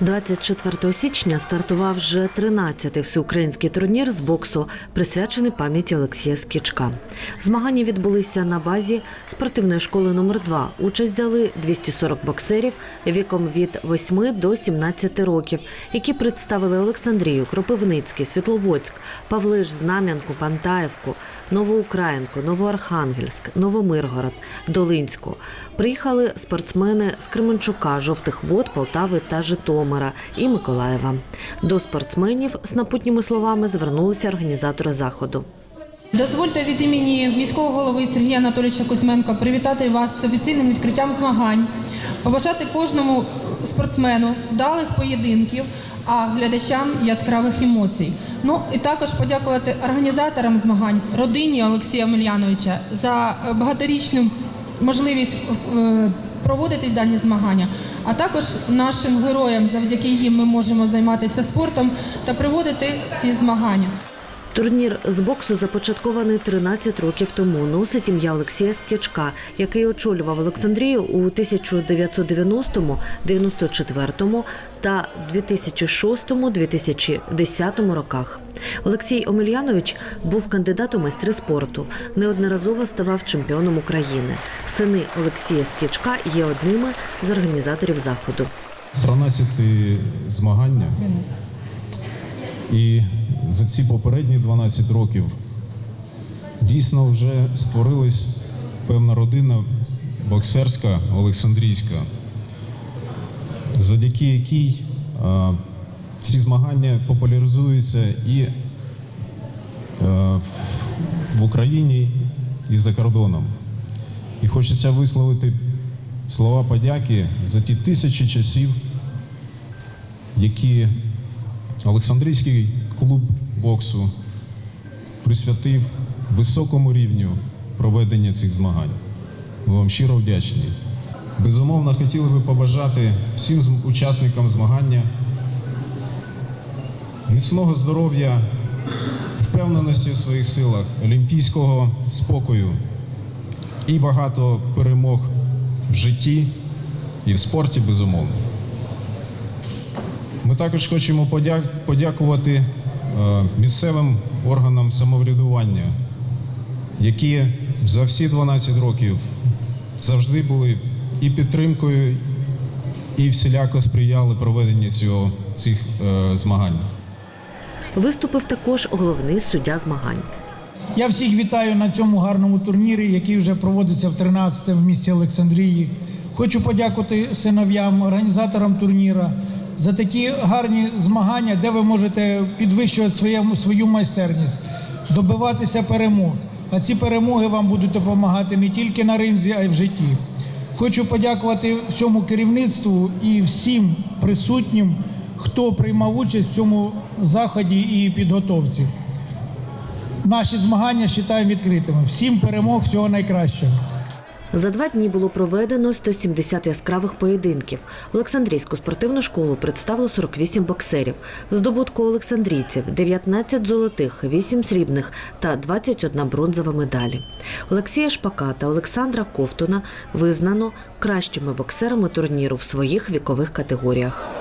24 січня стартував вже 13-й всеукраїнський турнір з боксу, присвячений пам'яті Олексія Скічка. Змагання відбулися на базі спортивної школи номер 2 Участь взяли 240 боксерів віком від 8 до 17 років, які представили Олександрію, Кропивницький, Світловодськ, Павлиш, Знам'янку, Пантаївку, Новоукраїнку, Новоархангельськ, Новомиргород, Долинську. Приїхали спортсмени з Кременчука, Жовтих Вод, Полтави та Житомира і Миколаєва. До спортсменів з напутніми словами звернулися організатори заходу. Дозвольте від імені міського голови Сергія Анатолійовича Кузьменка привітати вас з офіційним відкриттям змагань, побажати кожному спортсмену вдалих поєдинків, а глядачам яскравих емоцій. Ну і також подякувати організаторам змагань, родині Олексія Омельяновича за багаторічну можливість е, проводити дані змагання, а також нашим героям, завдяки їм ми можемо займатися спортом та проводити ці змагання. Турнір з боксу започаткований 13 років тому. Носить ім'я Олексія Скічка, який очолював Олександрію у 1990, 94 та 2006-2010 роках. Олексій Омельянович був кандидатом майстри спорту, неодноразово ставав чемпіоном України. Сини Олексія Скічка є одними з організаторів заходу. 13 змагання. І за ці попередні 12 років дійсно вже створилась певна родина боксерська Олександрійська, завдяки якій а, ці змагання популяризуються і е, в Україні, і за кордоном. І хочеться висловити слова подяки за ті тисячі часів, які Олександрійський клуб боксу присвятив високому рівню проведення цих змагань. Ми вам щиро вдячні. Безумовно, хотіли би побажати всім учасникам змагання міцного здоров'я, впевненості в своїх силах, олімпійського спокою і багато перемог в житті і в спорті, безумовно. Ми також хочемо подя- подякувати місцевим органам самоврядування, які за всі 12 років завжди були і підтримкою, і всіляко сприяли проведенню цього, цих е, змагань. Виступив також головний суддя змагань. Я всіх вітаю на цьому гарному турнірі, який вже проводиться в 13 в місті Олександрії. Хочу подякувати синов'ям, організаторам турніра за такі гарні змагання, де ви можете підвищувати своє, свою майстерність, добиватися перемог. А ці перемоги вам будуть допомагати не тільки на ринзі, а й в житті. Хочу подякувати всьому керівництву і всім присутнім, хто приймав участь в цьому заході і підготовці. Наші змагання вважаємо відкритими. Всім перемог, всього найкращого. За два дні було проведено 170 яскравих поєдинків. Олександрійську спортивну школу представило 48 боксерів. Здобутку олександрійців 19 золотих, 8 срібних та 21 бронзова медалі. Олексія Шпака та Олександра Ковтуна визнано кращими боксерами турніру в своїх вікових категоріях.